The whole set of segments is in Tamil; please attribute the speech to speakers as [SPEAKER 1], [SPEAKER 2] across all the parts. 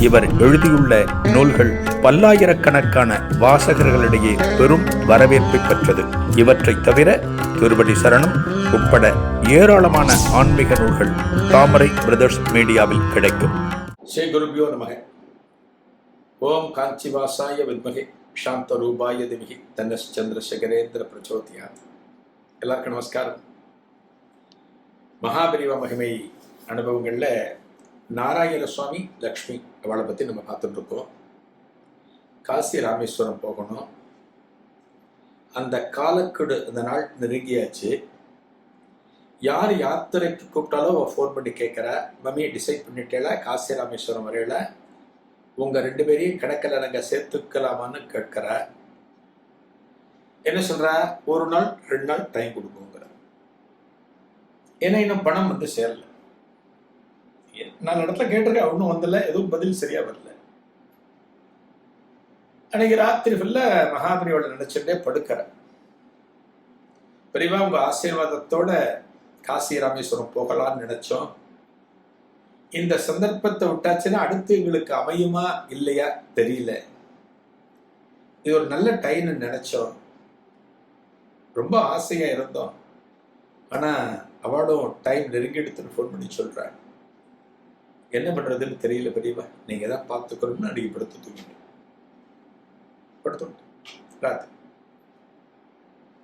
[SPEAKER 1] இவர் எழுதியுள்ள நூல்கள் பல்லாயிரக்கணக்கான வாசகர்களிடையே பெரும் வரவேற்பை பெற்றது. இவற்றைத் தவிர திருவடி சரணம் உட்பட ஏராளமான ஆன்மீக நூல்கள் தாமரை பிரதர்ஸ் மீடியாவில் கிடைக்கும்.
[SPEAKER 2] ஸ்ரீ குருபியோ நமக. ஓம் காஞ்சிவாசாய வித்மகே சாந்த ரூபாய திமிகி தன்னஸ் சந்திரசேகரேந்திர பிரச்சோதியா. எல்லாருக்கும் நமஸ்காரம். மகாபரிவ மகிமை அனுபவங்களில் நாராயண சுவாமி லக்ஷ்மி அவளை பற்றி நம்ம பார்த்துட்டு இருக்கோம் காசி ராமேஸ்வரம் போகணும். அந்த காலக்கெடு அந்த நாள் நெருங்கியாச்சு. யார் யாத்திரைக்கு கூப்பிட்டாலும் அவள் ஃபோன் பண்ணி கேட்குறா மம்மியை டிசைட் பண்ணிட்டேல காசி ராமேஸ்வரம் வரையில? உங்கள் ரெண்டு பேரையும் கணக்கில் நாங்கள் சேர்த்துக்கலாமான்னு கேட்குற. என்ன சொல்கிறா ஒரு நாள் ரெண்டு நாள் டைம் கொடுக்குங்கிற ஏன்னா இன்னும் பணம் வந்து சேரலை. நாலு இடத்துல கேட்டிருக்கேன் ஒன்றும் வந்தல எதுவும் பதில் சரியா வரல. அன்னைக்கு ராத்திரி ஃபுல்லாக மகாபரியோட நினைச்சுட்டே படுக்கிறேன். பெரியவா உங்க ஆசீர்வாதத்தோட காசி ராமேஸ்வரம் போகலாம்னு நினைச்சோம். இந்த சந்தர்ப்பத்தை விட்டாச்சுன்னா அடுத்து எங்களுக்கு அமையுமா இல்லையா தெரியல. இது ஒரு நல்ல டைம்னு நினைச்சோம். ரொம்ப ஆசையா இருந்தோம். ஆனா அவளும் டைம் நெருங்கிடுத்துன்னு ஃபோன் பண்ணி சொல்றாங்க. என்ன பண்றதுன்னு தெரியல பெரியவா நீங்க தான் பார்த்துக்கணும்னு அன்னைக்கு படுத்து தூங்கிட்டு படுத்து ராத்திரி.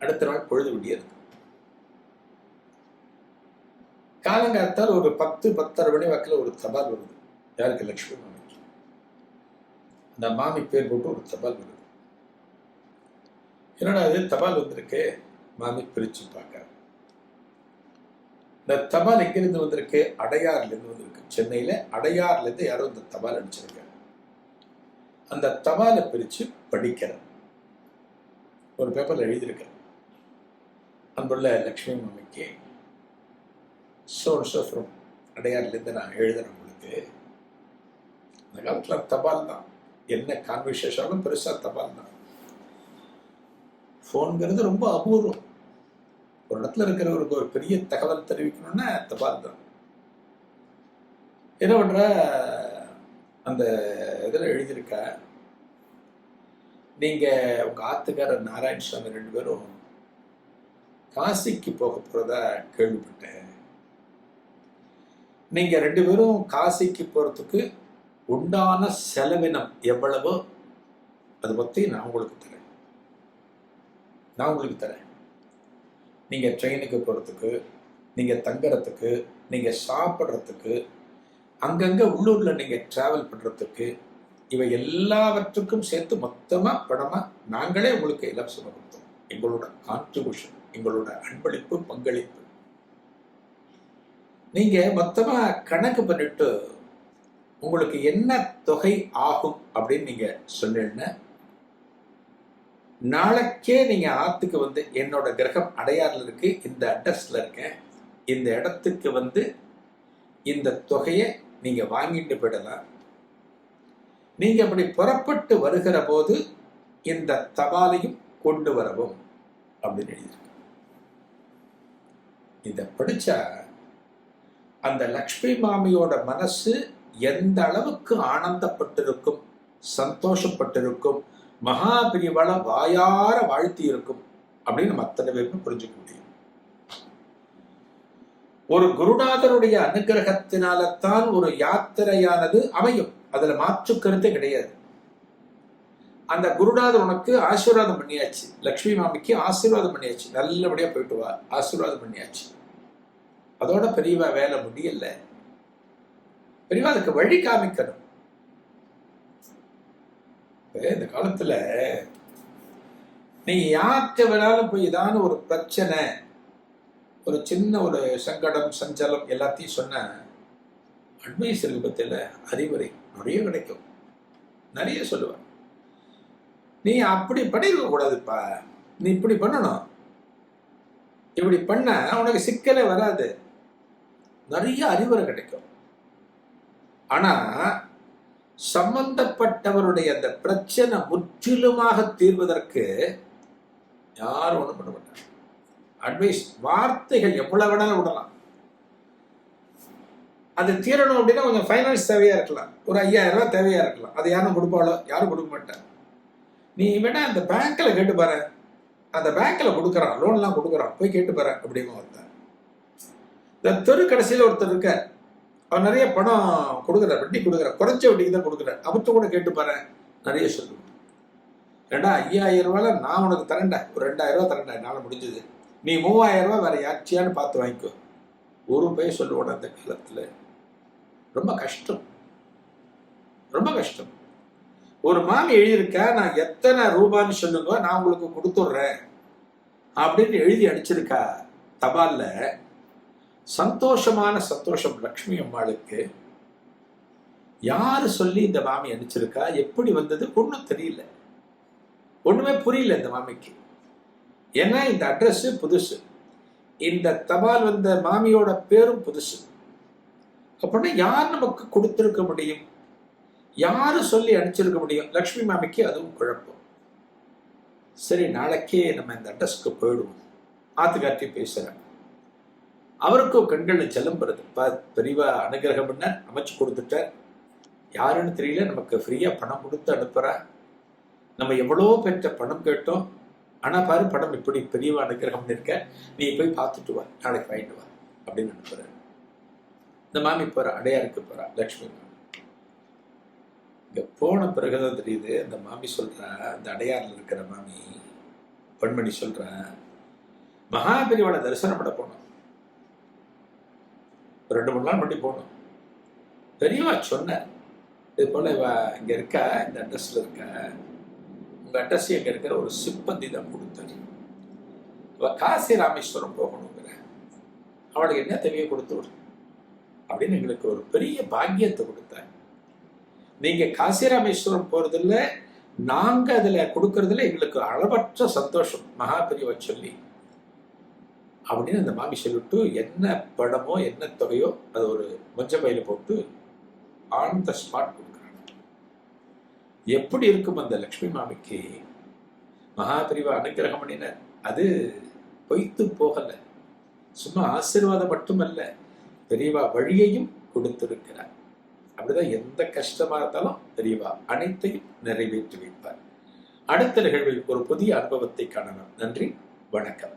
[SPEAKER 2] அடுத்த நாள் பொழுது விடியது காலங்காத்தால் ஒரு பத்து பத்தரை மணி வாக்கில் ஒரு தபால் வருது. யாருக்கு? லட்சுமி மாமிக்கு. அந்த மாமி பேர் போட்டு ஒரு தபால் வருது. என்னடா அது தபால் வந்திருக்கு. மாமி பிரிச்சு பார்க்க இந்த தபால் எங்கிருந்து வந்திருக்கு? அடையார்லேருந்து வந்திருக்கு. சென்னையில் அடையார்லேருந்து யாரோ இந்த தபால் அடிச்சிருக்காங்க. அந்த தபாலை பிரித்து படிக்கிறேன். ஒரு பேப்பரில் எழுதியிருக்கேன். அன்புள்ள லக்ஷ்மி மாமிக்கு. ஸோ ஃப்ரம் அடையார்லேருந்து நான் எழுதுறேன் உங்களுக்கு அந்த காலத்தில் தபால் தான். என்ன கான்வர்சேஷனாலும் பெருசாக தபால் தான். ஃபோனுங்கிறது ரொம்ப அபூர்வம். ஒரு இடத்துல இருக்கிறவருக்கு ஒரு பெரிய தகவல் தெரிவிக்கணும்னா தபால் தான். என்ன பண்ற? அந்த இதில் எழுதியிருக்க நீங்கள் உங்கள் ஆத்துக்காரர் நாராயணசாமி ரெண்டு பேரும் காசிக்கு போக போகிறதா கேள்விப்பட்டேன். நீங்க ரெண்டு பேரும் காசிக்கு போறதுக்கு உண்டான செலவினம் எவ்வளவோ அதை பற்றி நான் உங்களுக்கு தரேன். நான் உங்களுக்கு தரேன். நீங்கள் ட்ரெயினுக்கு போகிறதுக்கு நீங்கள் தங்குறதுக்கு நீங்கள் சாப்பிட்றதுக்கு அங்கங்கே உள்ளூரில் நீங்கள் ட்ராவல் பண்ணுறதுக்கு இவை எல்லாவற்றுக்கும் சேர்த்து மொத்தமாக பணமாக நாங்களே உங்களுக்கு இலவசமாக கொடுத்தோம். எங்களோட கான்ட்ரிபியூஷன் எங்களோட அன்பளிப்பு பங்களிப்பு. நீங்கள் மொத்தமாக கணக்கு பண்ணிட்டு உங்களுக்கு என்ன தொகை ஆகும் அப்படின்னு நீங்கள் சொன்னீங்கன்னா நாளைக்கே நீங்க ஆத்துக்கு வந்து என்னோட கிரகம் அடையாறுல இருக்கு இந்த அட்ரஸ்ல இருக்கேன். இந்த இடத்துக்கு வந்து இந்த தொகையை நீங்க வாங்கிட்டு போயிடலாம். நீங்க அப்படி புறப்பட்டு வருகிற போது இந்த தபாலையும் கொண்டு வரவும் அப்படின்னு எழுதியிருக்கு. இதை படிச்சா அந்த லக்ஷ்மி மாமியோட மனசு எந்த அளவுக்கு ஆனந்தப்பட்டிருக்கும் சந்தோஷப்பட்டிருக்கும் மகாபிரிவள வாயார வாழ்த்தி இருக்கும் அப்படின்னு நம்ம அத்தனை பேருமே புரிஞ்சுக்க முடியும். ஒரு குருநாதருடைய அனுகிரகத்தினால்தான் ஒரு யாத்திரையானது அமையும். அதுல மாற்று கருத்தே கிடையாது. அந்த குருநாதர் உனக்கு ஆசீர்வாதம் பண்ணியாச்சு. லக்ஷ்மி மாமிக்கு ஆசீர்வாதம் பண்ணியாச்சு. நல்லபடியா போயிட்டு வா. ஆசீர்வாதம் பண்ணியாச்சு. அதோட பெரியவா வேலை முடியல. பெரியவா அதுக்கு வழி காமிக்கணும். இந்த காலத்துல நீ யார்கிட்ட வேணாலும் போய் ஏதாவது ஒரு பிரச்சனை ஒரு சின்ன ஒரு சங்கடம் சஞ்சலம் எல்லாத்தையும் சொன்ன அட்வைஸ் இருக்கு அறிவுரை நிறைய கிடைக்கும். நிறைய சொல்லுவேன் நீ அப்படி பண்ணிருக்க கூடாதுப்பா. நீ இப்படி பண்ணணும். இப்படி பண்ண உனக்கு சிக்கலே வராது. நிறைய அறிவுரை கிடைக்கும். ஆனா சம்பந்தப்பட்டவருடைய அந்த பிரச்சனை முற்றிலுமாக தீர்வதற்கு யாரும் ஒன்றும் பண்ண மாட்டாங்க. அட்வைஸ் வார்த்தைகள் எவ்வளவு வேணாலும் விடலாம். அது தீரணும் அப்படின்னா கொஞ்சம் ஃபைனான்ஸ் தேவையா இருக்கலாம். ஒரு ஐயாயிரம் ரூபாய் தேவையா இருக்கலாம். அது யாரும் கொடுப்பாளோ? யாரும் கொடுக்க மாட்டாங்க. நீ வேணா அந்த பேங்க்ல கேட்டு பாரு. அந்த பேங்க்ல கொடுக்குறான் லோன்லாம் கொடுக்குறான் போய் கேட்டு பாரு அப்படின்னு ஒருத்தன் இந்த தெரு கடைசியில் ஒருத்தர் இருக்க அவர் நிறைய பணம் கொடுக்குறார் வட்டி கொடுக்குறார் குறைச்ச வட்டிக்கு தான் கொடுக்குறார். அவர்கிட்ட கூட கேட்டு பாரு நிறைய சொல்லுவோம் ரெண்டா ஐயாயிரம் ரூபாயில நான் உனக்கு தரேன்டா. ஒரு ரெண்டாயிரம் ரூபா தரேன்டா என்னால் முடிஞ்சது. நீ மூவாயிரம் ரூபாய் வேற யாச்சியான்னு பார்த்து வாங்கிக்கோ. ஒரு பையன் சொல்லுவோம் அந்த காலத்தில். ரொம்ப கஷ்டம். ரொம்ப கஷ்டம். ஒரு மாமி எழுதியிருக்க நான் எத்தனை ரூபான்னு சொல்லுங்க நான் உங்களுக்கு கொடுத்துட்றேன். அப்படின்னு எழுதி அடிச்சிருக்கா தபால்ல. சந்தோஷமான சந்தோஷம் லக்ஷ்மி அம்மாளுக்கு. யாரு சொல்லி இந்த மாமி அனுப்பிச்சிருக்கா? எப்படி வந்தது? ஒன்றும் தெரியல. ஒண்ணுமே புரியல இந்த மாமிக்கு. ஏன்னா இந்த அட்ரஸ் புதுசு. இந்த தபால் வந்த மாமியோட பேரும் புதுசு. அப்படின்னா யார் நமக்கு கொடுத்துருக்க முடியும்? யாரு சொல்லி அனுப்பிச்சிருக்க முடியும்? லக்ஷ்மி மாமிக்கு அதுவும் குழப்பம். சரி நாளைக்கே நம்ம இந்த அட்ரஸ்க்கு போயிடுவோம். ஆத்துக்காட்டி பேசுறேன். அவருக்கும் கண்கள்ல செல்லம் வருது ப- பெரியவா அனுகிரகம் என்ன? அமைச்சு கொடுத்துட்டார் யாருன்னு தெரியல. நமக்கு ஃப்ரீயா பணம் கொடுத்து அனுப்புறா. நம்ம எவ்வளோ பெற்ற பணம் கேட்டோம். ஆனா பாரு படம் இப்படி பெரியவா அனுகிரகம் இருக்க. நீ போய் பார்த்துட்டு வா. நாளைக்கு வாங்கிட்டு வா. அப்படின்னு அனுப்புறாரு இந்த மாமி போறா அடையாருக்கு போறா லக்ஷ்மி மாமி. இங்க போன பிறகுதான் தெரியுது அந்த மாமி சொல்றா அந்த அடையாறுல இருக்கிற மாமி பெண்மணி சொல்கிறேன் மகாபெரிவாளை தரிசனம் பண்ண போனோம். ரெண்டு மூணு நாள் மட்டும் போனோம். பெரியவா சொன்னேன் இது போல் இவ இங்கே இருக்கா இந்த அட்ரஸில் இருக்க உங்கள் அட்ரஸ் இங்கே இருக்கிற ஒரு சிப்பந்தி தான் கொடுத்தாரு இவ காசி ராமேஸ்வரம் போகணுங்கிற அவளுக்கு என்ன தெரிய கொடுத்து விடு. அப்படின்னு எங்களுக்கு ஒரு பெரிய பாக்கியத்தை கொடுத்தார். நீங்கள் காசி ராமேஸ்வரம் போறதுல நாங்கள் அதில் கொடுக்கறதுல எங்களுக்கு அளவற்ற சந்தோஷம் மகாபெரியவா சொல்லி. அப்படின்னு அந்த மாமி சொல்லிட்டு என்ன படமோ என்ன தொகையோ அது ஒரு மஞ்ச பையில போட்டு ஆன் த ஸ்பாட் கொடுக்குறாங்க. எப்படி இருக்கும் அந்த லக்ஷ்மி மாமிக்கு? மகாபிரிவா அனுகிரகம் பண்ணின அது பொய்த்து போகல. சும்மா ஆசீர்வாதம் மட்டுமல்ல பெரியவா வழியையும் கொடுத்திருக்கிறார். அப்படிதான் எந்த கஷ்டமா இருந்தாலும் பெரியவா அனைத்தையும் நிறைவேற்றி வைப்பார். அடுத்த நிகழ்வில் ஒரு புதிய அனுபவத்தை காணலாம். நன்றி வணக்கம்.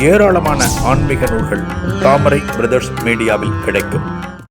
[SPEAKER 1] ஏராளமான ஆன்மீக நூல்கள் தாமரை பிரதர்ஸ் மீடியாவில் கிடைக்கும்.